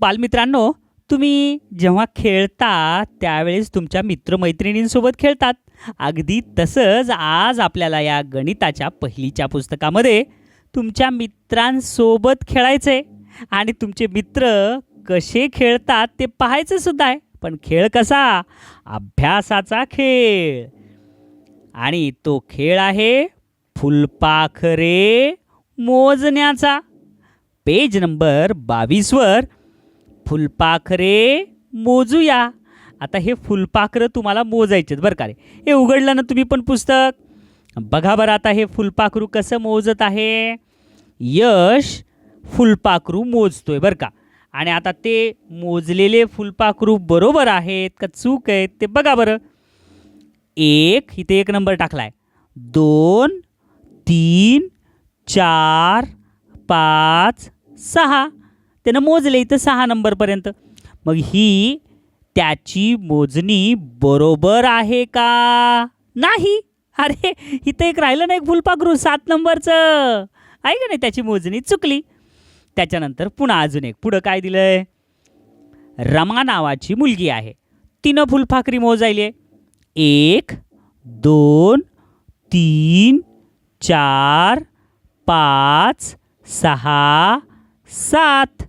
बालमित्रांनो तुम्ही जेव्हा खेळता त्यावेळेस तुमच्या मित्रमैत्रिणींसोबत खेळतात. अगदी तसंच आज आपल्याला या गणिताच्या पहिलीच्या पुस्तकामध्ये तुमच्या मित्रांसोबत खेळायचं आहे आणि तुमचे मित्र कसे खेळतात ते पाहायचं सुद्धा आहे. पण खेळ कसा? अभ्यासाचा खेळ. आणि तो खेळ आहे फुलपाखरे मोजण्याचा. पेज नंबर बावीसवर फुलपाखरे मोजूया. आता हे फुलपाखरं तुम्हाला मोजायचे आहेत बरं का रे. हे उघडलं ना तुम्ही पण पुस्तक. बघा बरं आता हे फुलपाखरू कसं मोजत आहे. यश फुलपाखरू मोजतोय बरं का. आणि आता ते मोजलेले फुलपाखरू बरोबर आहेत का चूक आहेत ते बघा बरं. एक इथे एक नंबर टाकलाय. दोन तीन चार पाच सहा. त्यानं मोजले इथं सहा नंबरपर्यंत. मग ही त्याची मोजणी बरोबर आहे का? नाही. अरे इथं एक राहिलं ना एक फुलपाखरू सात नंबरचं. आहे का नाही त्याची मोजणी? चुकली. त्याच्यानंतर पुन्हा अजून एक. पुढं काय दिलंय? रमा नावाची मुलगी आहे. तिनं फुलपाखरी मोजायली आहे. एक दोन तीन चार पाच सहा सात.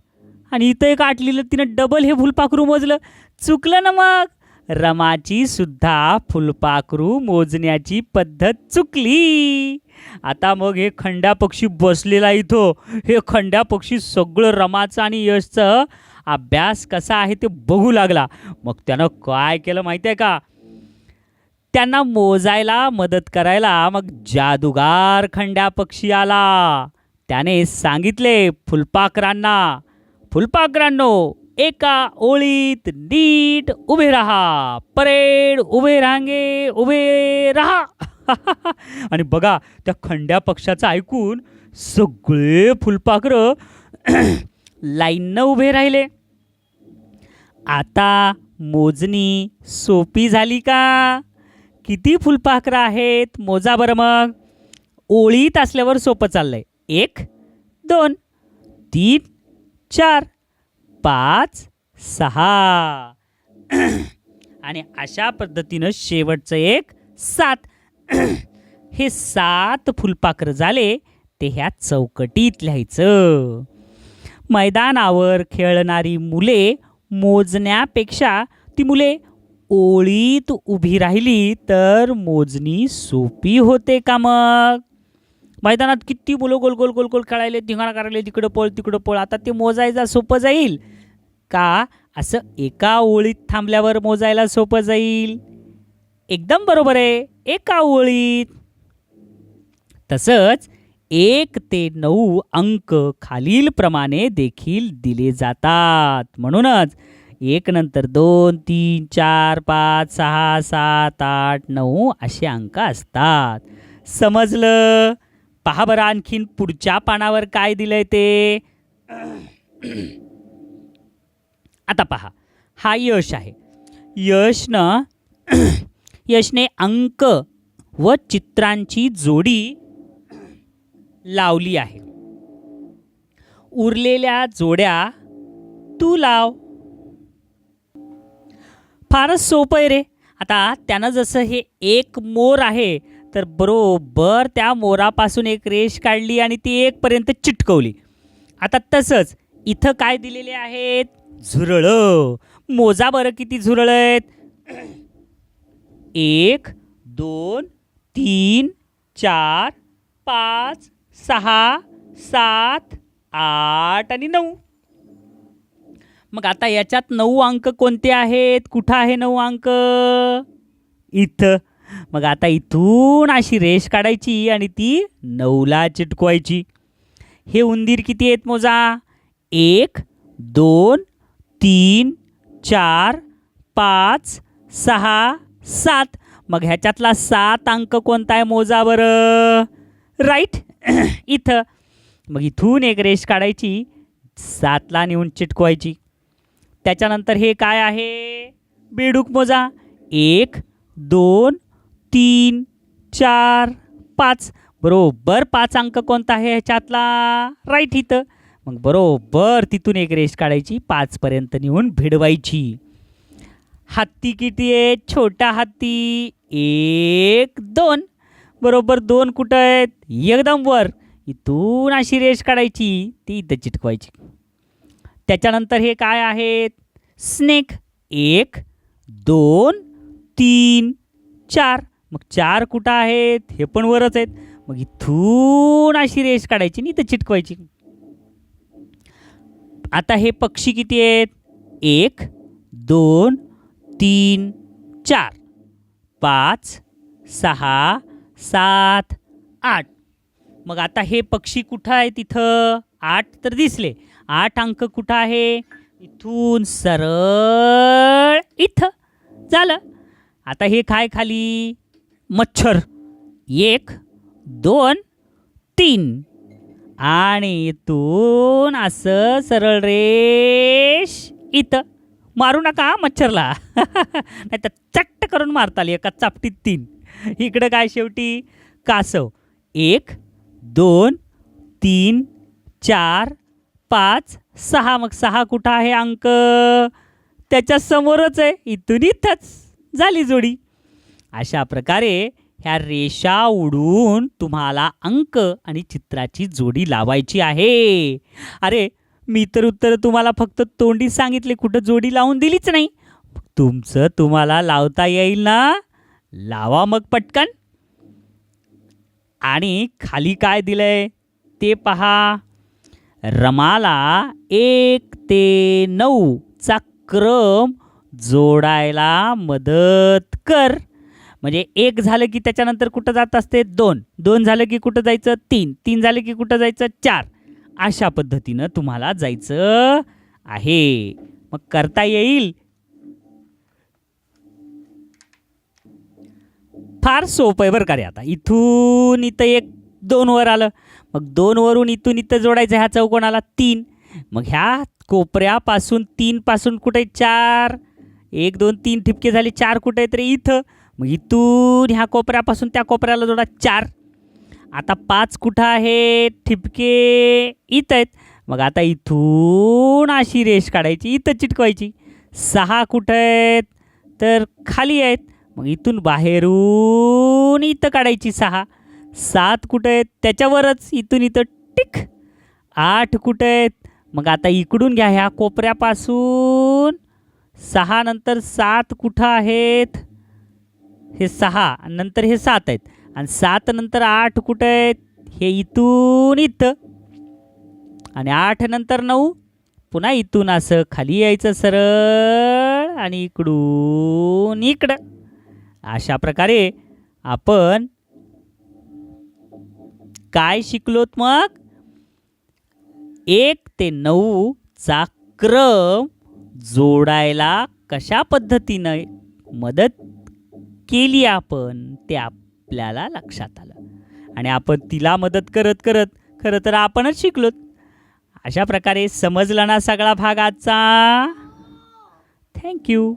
आणि इथं एक आटलेलं तिनं डबल हे फुलपाखरू मोजलं. चुकलं ना मग? रमाची सुद्धा फुलपाखरू मोजण्याची पद्धत चुकली. आता मग हे खंड्या पक्षी बसलेला इथं. हे खंड्या पक्षी सगळं रमाचं आणि यशचं. अभ्यास कसा आहे ते बघू लागला. मग त्यानं काय केलं माहिती आहे का? त्यांना मोजायला मदत करायला मग जादूगार खंड्या पक्षी आला. त्याने सांगितले फुलपाखरांना फुलपाखरांनो एका ओळीत नीट उभे राहा. परेड उभे रांगे उभे राहा. आणि बघा त्या खंड्या पक्षाचं ऐकून सगळे फुलपाखरं लाईननं उभे राहिले. आता मोजणी सोपी झाली का? किती फुलपाखरं आहेत? मोजा बरं मग. ओळीत असल्यावर सोपं चाललंय. एक दोन तीन चार पाच सहा. आणि अशा पद्धतीनं शेवटचं एक सात. हे सात फुलपाखरं झाले ते ह्या चौकटीत लिहायचं. मैदानावर खेळणारी मुले मोजण्यापेक्षा ती मुले ओळीत उभी राहिली तर मोजणी सोपी होते का मग? मैदानात किती मुलं गोल गोल गोल गोल खेळायले धिंगाणा करायले तिकडं पळ तिकडं पळ. आता ते मोजायला सोपं जाईल. का? असं एका ओळीत थांबल्यावर मोजायला सोपं जाईल. एकदम बरोबर आहे. एका ओळीत. तसंच एक ते नऊ अंक खालीलप्रमाणे देखील दिले जातात. म्हणूनच एक नंतर दोन तीन चार पाच सहा सात आठ नऊ असे अंक असतात. समजलं? पहा बरं आणखीन पुढच्या पानावर काय दिलंय ते. आता पहा हा यश आहे. यशनं यशने अंक व चित्रांची जोडी लावली आहे. उरलेल्या जोड्या तू लाव. फारच सोपं आहे रे. आता त्यानं जसं हे एक मोर आहे तर बरोबर त्या मोरापासून एक रेष काढली आणि ती एकपर्यंत चिटकवली. आता तसंच इथं काय दिलेले आहेत? झुरळं. मोजा बरं किती झुरळ आहेत? एक दोन तीन चार पाच सहा सात आठ आणि नऊ. मग आता याच्यात नऊ अंक कोणते आहेत? कुठं आहे नऊ अंक? इथं. मग आता इथून अशी रेष काढायची आणि ती नऊला चिटकवायची. हे उंदीर किती आहेत मोजा? एक दोन तीन चार पाच सहा सात. मग ह्याच्यातला सात अंक कोणता आहे मोजा बरं? राईट इथं. मग इथून एक रेष काढायची सातला नेऊन चिटकवायची. त्याच्यानंतर हे काय आहे? बेडूक मोजा. एक दोन तीन चार पाच. बरोबर पाच अंक कोणता आहे ह्याच्यातला? राईट इथं. मग बरोबर तिथून एक रेष काढायची पाचपर्यंत नेऊन भिडवायची. हत्ती किती आहे? छोटा हत्ती. एक दोन. बरोबर दोन कुठं आहेत? एकदम वर. इथून अशी रेष काढायची ती इथं चिटकवायची. त्याच्यानंतर हे काय आहेत? स्नेक एक दोन तीन चार. मग चार कुठं आहेत? हे पण वरच आहेत. मग इथून अशी रेष काढायची नाही तर चिटकवायची. आता हे पक्षी किती आहेत? एक दोन तीन चार. पाच सहा सात आठ. मग आता हे पक्षी कुठं आहे तिथं आठ तर दिसले. आठ अंक कुठं आहे? इथून सरळ इथं. झालं. आता हे काय खाली? मच्छर. एक दोन तीन. आणि इथून असं सरळ रेष इथं. मारू नका मच्छरला. नाही तर चट्ट करून मारता आली एका चापटीत तीन. इकडं काय शेवटी? कासव. एक दोन तीन चार पाच सहा. मग सहा कुठं आहे अंक? त्याच्या समोरच आहे. इथून इथंच. झाली जोडी. अशा प्रकारे ह्या रेषा उडून तुम्हाला अंक आणि चित्राची जोडी लावायची आहे. अरे मी तर उत्तर तुम्हाला फक्त तोंडी सांगितले कुठं जोडी लावून दिलीच नाही. तुमचं तुम्हाला लावता येईल ना? लावा मग पटकन. आणि खाली काय दिलंय? ते पहा. रमाला एक ते नऊ चा क्रम जोडायला मदत कर. म्हणजे एक झालं की त्याच्यानंतर कुठं जात असते? दोन. दोन झालं की कुठं जायचं? तीन. तीन झालं की कुठं जायचं? चार. अशा पद्धतीनं तुम्हाला जायचं आहे. मग करता येईल? फार सोपं आहे बरं का रे आता. इथून इथं एक दोन वर आलं. मग दोन वरून इथून इथं जोडायचं ह्या चौकोनाला तीन. मग ह्या कोपऱ्यापासून तीनपासून कुठे? चार. एक दोन तीन ठिपके झाले. चार कुठे तरी इथं. मग इथून ह्या कोपऱ्यापासून त्या कोपऱ्याला जोडा चार. आता पाच कुठं आहेत? ठिपके इथं आहेत. मग आता इथून अशी रेष काढायची इथं चिटकवायची. सहा कुठं आहेत? तर खाली आहेत. मग इथून बाहेरून इथं काढायची सहा. सात कुठं आहेत? त्याच्यावरच. इथून इथं टिक. आठ कुठं आहेत? मग आता इकडून घ्या ह्या कोपऱ्यापासून. सहा नंतर सात कुठं आहेत? हे सहा नंतर हे सात आहेत. आणि सात नंतर आठ कुठं आहेत? हे इथून इथं. आणि आठ नंतर नऊ. पुन्हा इथून असं खाली यायचं सरळ आणि इकडून इकडं. अशा प्रकारे आपण काय शिकलोत मग? एक ते नऊ चा क्रम जोडायला कशा पद्धतीनं मदत केली आपण ते आपल्याला लक्षात आलं. आणि आपण तिला मदत करत करत खरं तर आपणच शिकलोत. अशा प्रकारे समजला ना सगळा भाग आजचा. थँक्यू